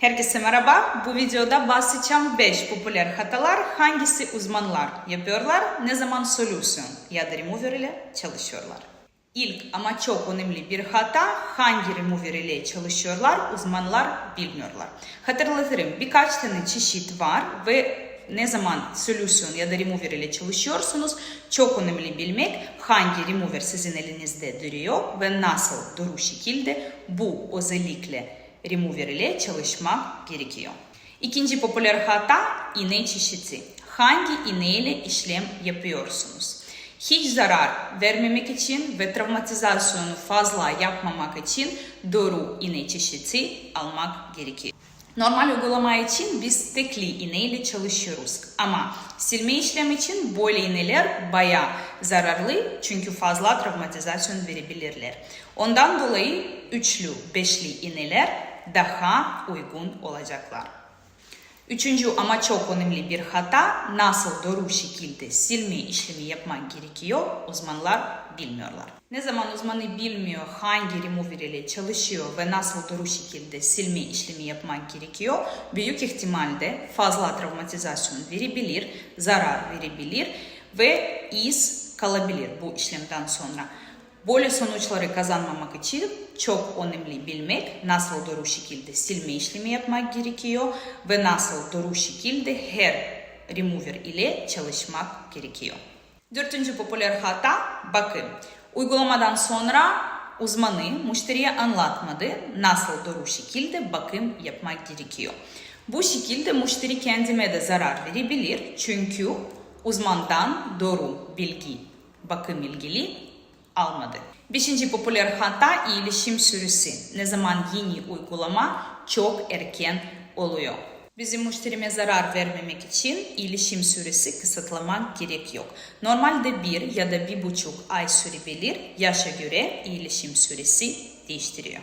Herkese merhaba. Bu videoda bahsedeceğim 5 popüler hatalar hangisi uzmanlar yapıyorlar, ne zaman solüsyon ya da remover ile çalışıyorlar. İlk ama çok önemli bir hata hangi remover ile çalışıyorlar uzmanlar bilmiyorlar. Hatırlatırım birkaç tane çeşit var ve ne zaman solüsyon ya da remover ile çalışıyorsunuz çok önemli bilmek hangi remover sizin elinizde duruyor ve nasıl doğru şekilde bu özellikle remover ile çalışmak gerekiyor. İkinci popüler hata iğne çeşidi. Hangi iğne ile işlem yapıyorsunuz? Hiç zarar vermemek için ve travmatizasyonu fazla yapmamak için doğru iğne çeşidi almak gerekiyor. Normal uygulama için biz tekli iğne ile çalışıyoruz. Ama silme işlem için böyle iğneler bayağı zararlı çünkü fazla travmatizasyon verebilirler. Ondan dolayı üçlü, beşli iğneler daha uygun olacaklar. Üçüncü ama çok önemli bir hata nasıl doğru şekilde silme işlemi yapmak gerekiyor uzmanlar bilmiyorlar. Ne zaman uzmanı bilmiyor hangi remover ile çalışıyor ve nasıl doğru şekilde silme işlemi yapmak gerekiyor büyük ihtimalle fazla travmatizasyon verebilir, zarar verebilir ve iz kalabilir bu işlemden sonra. Böyle sonuçları kazanmamak için çok önemli bilmek nasıl doğru şekilde silme işlemi yapmak gerekiyor ve nasıl doğru şekilde her remover ile çalışmak gerekiyor. Dördüncü popüler hata bakım. Uygulamadan sonra uzmanı müşteriye anlatmadı nasıl doğru şekilde bakım yapmak gerekiyor. Bu şekilde müşteri kendime de zarar verebilir çünkü uzmandan doğru bilgi bakım ilgili almadı. Beşinci popüler hata iyileşim süresi. Ne zaman yeni uygulama çok erken oluyor. Bizim müşterime zarar vermemek için iyileşim süresi kısıtlamak gerek yok. Normalde bir ya da bir buçuk ay sürebilir. Yaşa göre iyileşim süresi değiştiriyor.